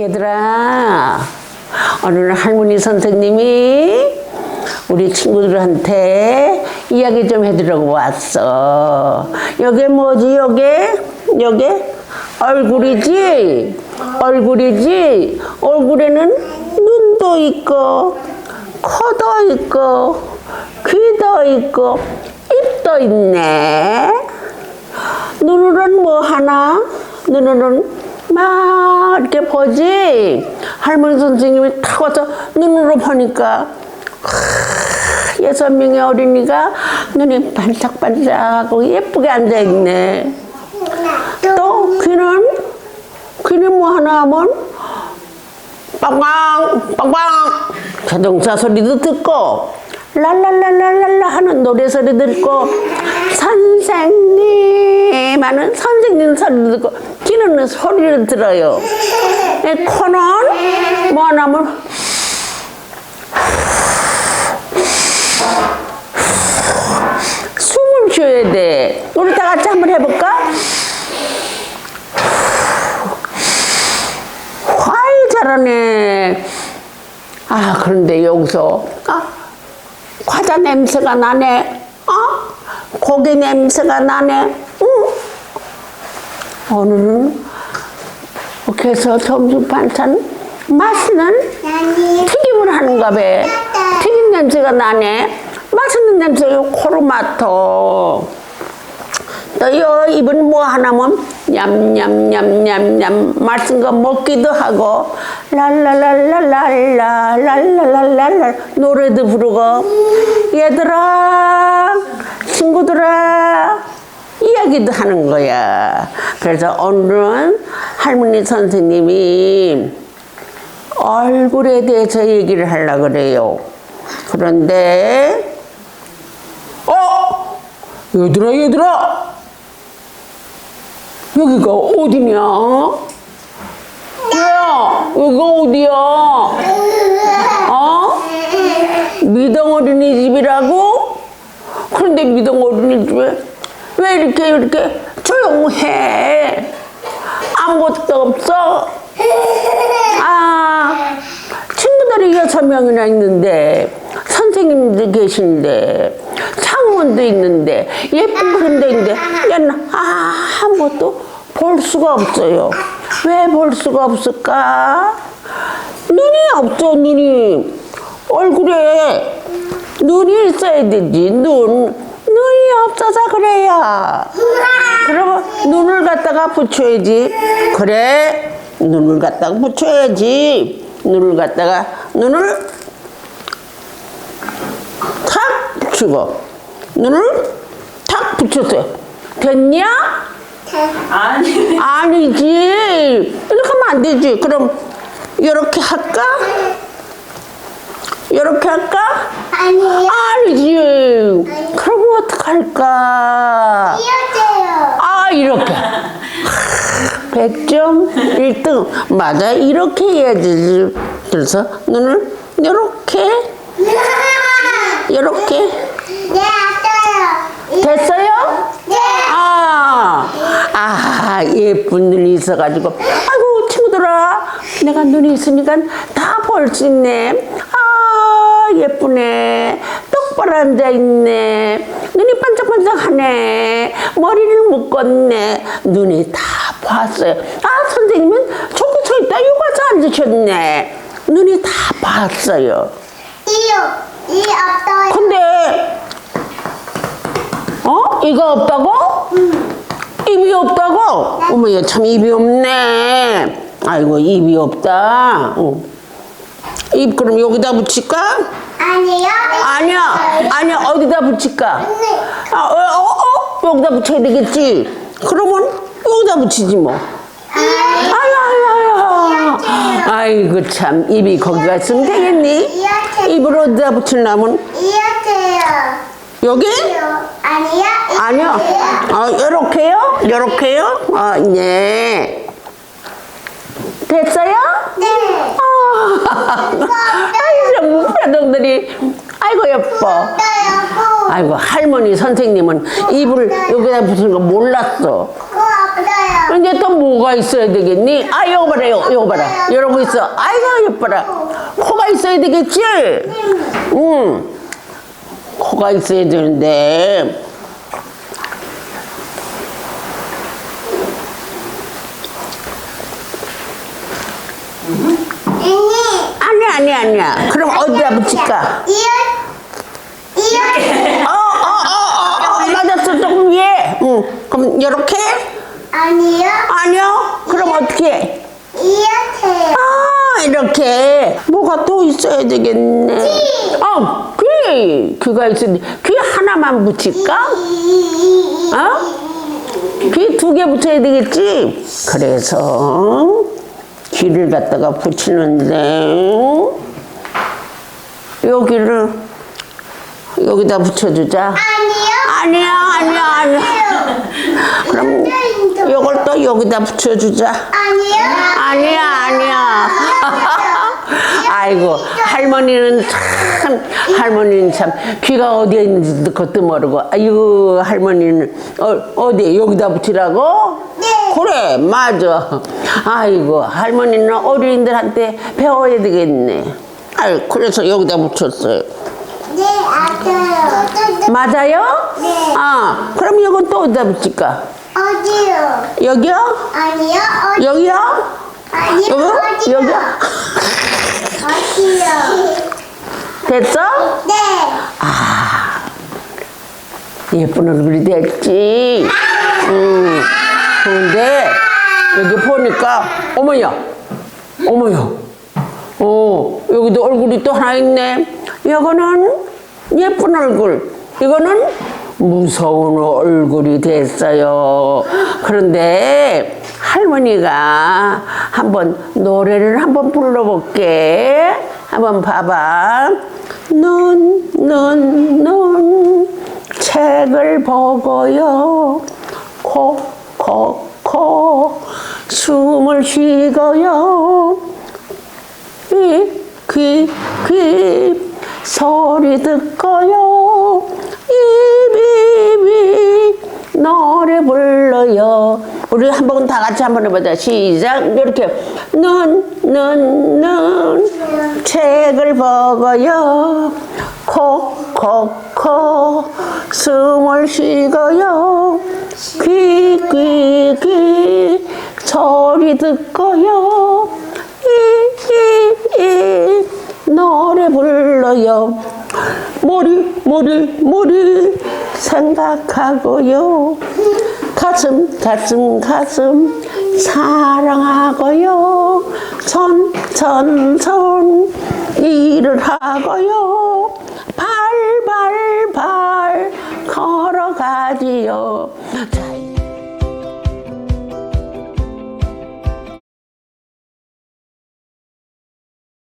얘들아, 오늘 할머니 선생님이 우리 친구들한테 이야기 좀 해드리려고 왔어. 여기 뭐지, 여기? 여기? 얼굴이지? 얼굴이지? 얼굴에는 눈도 있고, 코도 있고, 귀도 있고, 입도 있네. 눈으로는 뭐 하나? 눈으로는 막 이렇게 보지. 할머니 선생님이 탁 와서 눈으로 보니까 크, 여섯 명의 어린이가 눈이 반짝반짝하고 예쁘게 앉아 있네. 또 귀는 귀는 뭐 하나 하면 빵빵 빵빵 자동차 소리도 듣고 랄랄랄랄랄라 하는 노래 소리 듣고 선생님 하는 선생님 소리도 듣고 귀는 소리를 들어요 이 코는 뭐 하나면 숨을 쉬어야 돼 우리 다 같이 한번 해볼까? 아이 잘하네. 아 그런데 여기서 아, 과자 냄새가 나네. 어? 고기 냄새가 나네. 응. 오늘은 해서 점심 반찬 맛있는 튀김을 하는가 봐. 튀김 냄새가 나네. 맛있는 냄새가 코로 맡아. 또요 입은 뭐 하나면 냠냠냠냠냠 맛있는 거 먹기도 하고 랄랄랄랄랄라 랄랄랄랄라 노래도 부르고 얘들아 친구들아 이야기도 하는 거야 그래서 오늘은 할머니 선생님이 얼굴에 대해서 얘기를 하려고 그래요 그런데 어 얘들아 얘들아 여기가 어디냐? 야, 여기가 어디야? 어? 미동 어린이집이라고? 그런데 미동 어린이집에 왜 이렇게 이렇게 조용해? 아무것도 없어? 아, 친구들이 여섯 명이나 있는데, 선생님들 계신데, 창문도 있는데, 예쁜 그림도 있는데, 얘는 아무것도 볼 수가 없어요. 왜 볼 수가 없을까? 눈이 없죠, 눈이. 얼굴에 눈이 있어야 되지, 눈. 없어서 그래요. 그러면 눈을 갖다가 붙여야지. 그래, 눈을 갖다가 붙여야지. 눈을 갖다가, 눈을 탁 붙이고, 눈을 탁 붙였어요. 됐냐? 아니 아니지. 이렇게 하면 안 되지. 그럼, 이렇게 할까? 이렇게 할까? 아니요. 아니지. 그럼 어떡할까? 이어져요. 아, 이렇게. 100점 1등. 맞아. 이렇게 해야지. 그래서 눈을 이렇게, 이렇게. 네, 왔어요. 됐어요? 네. 아, 아, 예쁜 눈이 있어가지고. 아이고, 친구들아. 내가 눈이 있으니까 다 볼 수 있네. 아, 예쁘네. 똑바로 앉아있네. 눈이 반짝반짝하네. 머리를 묶었네. 눈이 다 봤어요. 아, 선생님은 저기 서 있다. 와서 앉으셨네. 눈이 다 봤어요. 이요. 이 없어요. 근데 어? 이가 없다고? 입이 없다고? 어머 얘 참 입이 없네. 아이고 입이 없다. 어. 입 그럼 여기다 붙일까? 아니요. 아니야 아니야 어디다 붙일까? 네. 아, 어, 어, 어? 여기다 붙여야 되겠지. 그러면 여기다 붙이지 뭐. 아유 아유 아유. 아이고 참 입이 거기가 있으면 되겠니? 입을 어디다 붙이려면 이어져요. 여기? 아니요. 아니요. 어, 요렇게요? 요렇게요? 어, 네. 됐어요? 네. 아, 아이고, 아이고, 예뻐. 아이고, 할머니 선생님은 입을 여기다 붙이는 거 몰랐어. 이제 또 뭐가 있어야 되겠니? 아, 이거 봐라, 이거, 이거 봐라. 이러고 있어. 아이고, 예뻐라. 코가 있어야 되겠지? 응. 코가 있어야 되는데. 언니, 아니야, 아니야. 그럼 어디다 붙일까? 이어, 이어, 어, 어, 어, 어, 어, 맞았어. 조금 위에. 응. 그럼 이렇게? 아니요, 아니요. 그럼 어떻게 해? 이어세요. 아, 이렇게. 뭐가 또 있어야 되겠네. 어, 귀. 귀가 있으니 귀 하나만 붙일까? 어? 귀 두 개 붙여야 되겠지? 그래서 귀를 갖다가 붙이는데 여기를 여기다 붙여주자. 아니요, 아니야, 아니야, 아니야. 그럼 이걸 또 여기다 붙여주자. 아니요, 아니야, 아니야. 아이고, 할머니는 참, 할머니는 참, 귀가 어디에 있는지도 그것도 모르고, 아이고, 할머니는, 어, 어디, 여기다 붙이라고? 네. 그래, 맞아. 아이고, 할머니는 어린이들한테 배워야 되겠네. 아이, 그래서 여기다 붙였어요. 네, 맞아요. 맞아요? 네. 아, 그럼 이건 또 어디다 붙일까? 어디요? 여기요? 아니요, 어디, 여기요? 여기요? 어디요? 여기요? 어디요? 됐어? 네, 예쁜 얼굴이 됐지. 음. 근데 여기 보니까 어머야, 어머야. 어 여기도 얼굴이 또 하나 있네. 이거는 예쁜 얼굴. 이거는 무서운 얼굴이 됐어요. 그런데 할머니가 한번 노래를 한번 불러볼게. 한번 봐봐. 눈, 눈, 눈. 책을 보고요. 코, 코, 코. 숨을 쉬고요. 귀, 귀, 귀. 소리 듣고요. 입, 입, 입. 노래 불러요. 우리 한번 다 같이 한번 해보자. 시작. 이렇게. 눈, 눈, 눈. 책을 보고요. 코, 코, 코. 숨을 쉬고요. 귀, 귀, 귀. 소리 듣고요. 이, 이, 이. 노래 불러요. 머리, 머리, 머리. 생각하고요. 가슴, 가슴, 가슴. 사랑하고요. 손. 일을 하고요. 발, 발, 발. 걸어가지요. 자,